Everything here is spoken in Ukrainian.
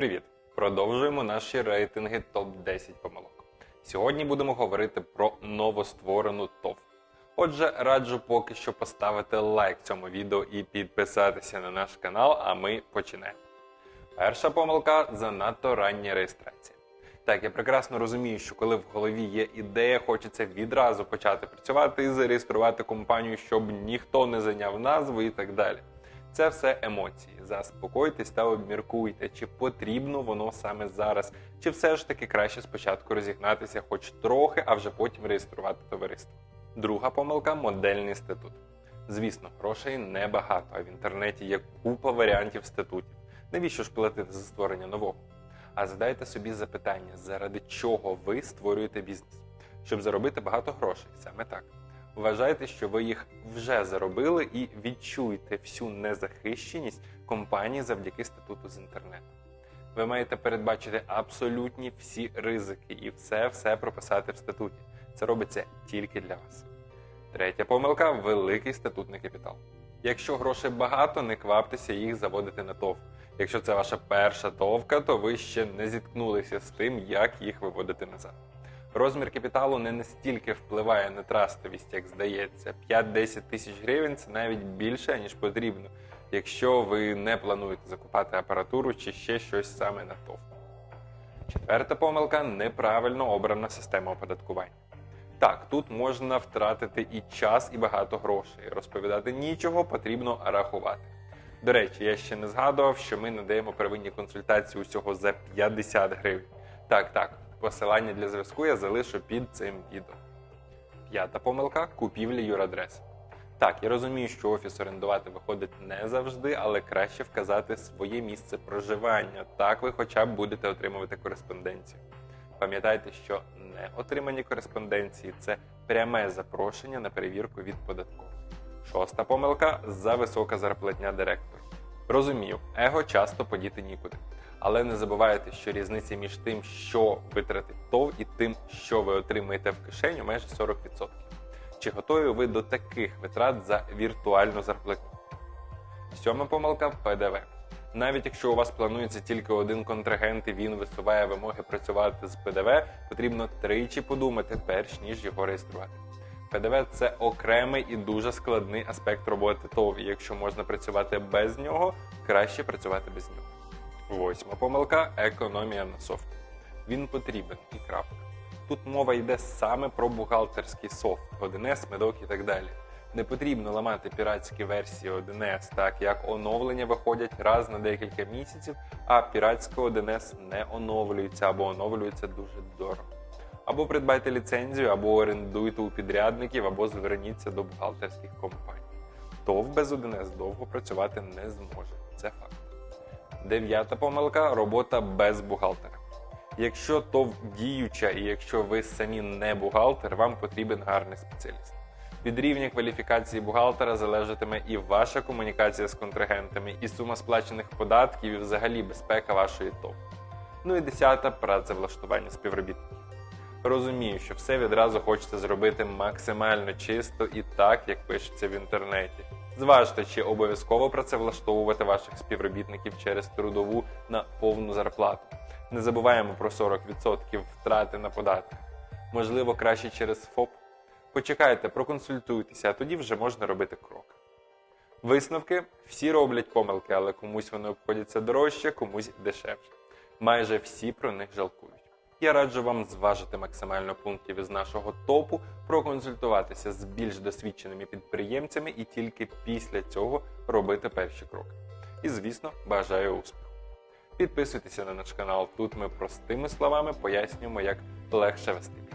Привіт! Продовжуємо наші рейтинги топ-10 помилок. Сьогодні будемо говорити про новостворену ТОВ. Отже, раджу поки що поставити лайк цьому відео і підписатися на наш канал, а ми починаємо. Перша помилка занадто рання реєстрація. Так, я прекрасно розумію, що коли в голові є ідея, хочеться відразу почати працювати і зареєструвати компанію, щоб ніхто не зайняв назву і так далі. Це все емоції. Заспокойтесь та обміркуйте, чи потрібно воно саме зараз, чи все ж таки краще спочатку розігнатися хоч трохи, а вже потім реєструвати товариство. Друга помилка модельний статут. Звісно, грошей небагато, а в інтернеті є купа варіантів статутів. Навіщо ж платити за створення нового? А задайте собі запитання, заради чого ви створюєте бізнес, щоб заробити багато грошей, саме так. Вважайте, що ви їх вже заробили і відчуйте всю незахищеність компанії завдяки статуту з інтернету. Ви маєте передбачити абсолютні всі ризики і все все прописати в статуті. Це робиться тільки для вас. Третя помилка великий статутний капітал. Якщо грошей багато, не кваптеся їх заводити на ТОВ. Якщо це ваша перша товка, то ви ще не зіткнулися з тим, як їх виводити назад. Розмір капіталу не настільки впливає на трастовість, як здається. 5-10 тисяч гривень це навіть більше, ніж потрібно, якщо ви не плануєте закупати апаратуру чи ще щось саме на ТОВ. Четверта помилка неправильно обрана система оподаткування. Так, тут можна втратити і час, і багато грошей. Розповідати нічого потрібно рахувати. До речі, я ще не згадував, що ми надаємо первинні консультації усього за 50 гривень. Так, так, посилання для зв'язку я залишу під цим відео. П'ята помилка купівля юрадреси. Так, я розумію, що офіс орендувати виходить не завжди, але краще вказати своє місце проживання. Так ви хоча б будете отримувати кореспонденцію. Пам'ятайте, що не отримані кореспонденції це пряме запрошення на перевірку від податкової. Шоста помилка за висока зарплатня директору. Розумію, его часто подіти нікуди. Але не забувайте, що різниця між тим, що витратить ТОВ, і тим, що ви отримаєте в кишеню, майже 40%. Чи готові ви до таких витрат за віртуальну зарплатню? Сьома помилка ПДВ. Навіть якщо у вас планується тільки один контрагент і він висуває вимоги працювати з ПДВ, потрібно тричі подумати, перш ніж його реєструвати. ПДВ це окремий і дуже складний аспект роботи ТОВ. і Якщо можна працювати без нього, краще працювати без нього. Восьма помилка економія на софт. Він потрібен і крапка. Тут мова йде саме про бухгалтерський софт, 1С, медок і так далі. Не потрібно ламати піратські версії 1С, так як оновлення виходять раз на декілька місяців, а піратське 1С не оновлюється або оновлюється дуже дорого. Або придбайте ліцензію, або орендуйте у підрядників, або зверніться до бухгалтерських компаній. ТОВ без 1С довго працювати не зможе. Це факт. Дев'ята помилка робота без бухгалтера. Якщо то діюча і якщо ви самі не бухгалтер, вам потрібен гарний спеціаліст. Від рівня кваліфікації бухгалтера залежатиме і ваша комунікація з контрагентами, і сума сплачених податків, і взагалі безпека вашої ТОВ. Ну і десята працевлаштування співробітників. Розумію, що все відразу хочете зробити максимально чисто і так, як пишеться в інтернеті. Зважте, чи обов'язково працевлаштовувати ваших співробітників через трудову на повну зарплату. Не забуваємо про 40% втрати на податках. Можливо, краще через ФОП. Почекайте, проконсультуйтеся, а тоді вже можна робити крок. Висновки всі роблять помилки, але комусь вони обходяться дорожче, комусь дешевше. Майже всі про них жалкують. Я раджу вам зважити максимально пунктів із нашого топу, проконсультуватися з більш досвідченими підприємцями і тільки після цього робити перші кроки. І, звісно, бажаю успіху. Підписуйтеся на наш канал. Тут ми простими словами пояснюємо, як легше вести.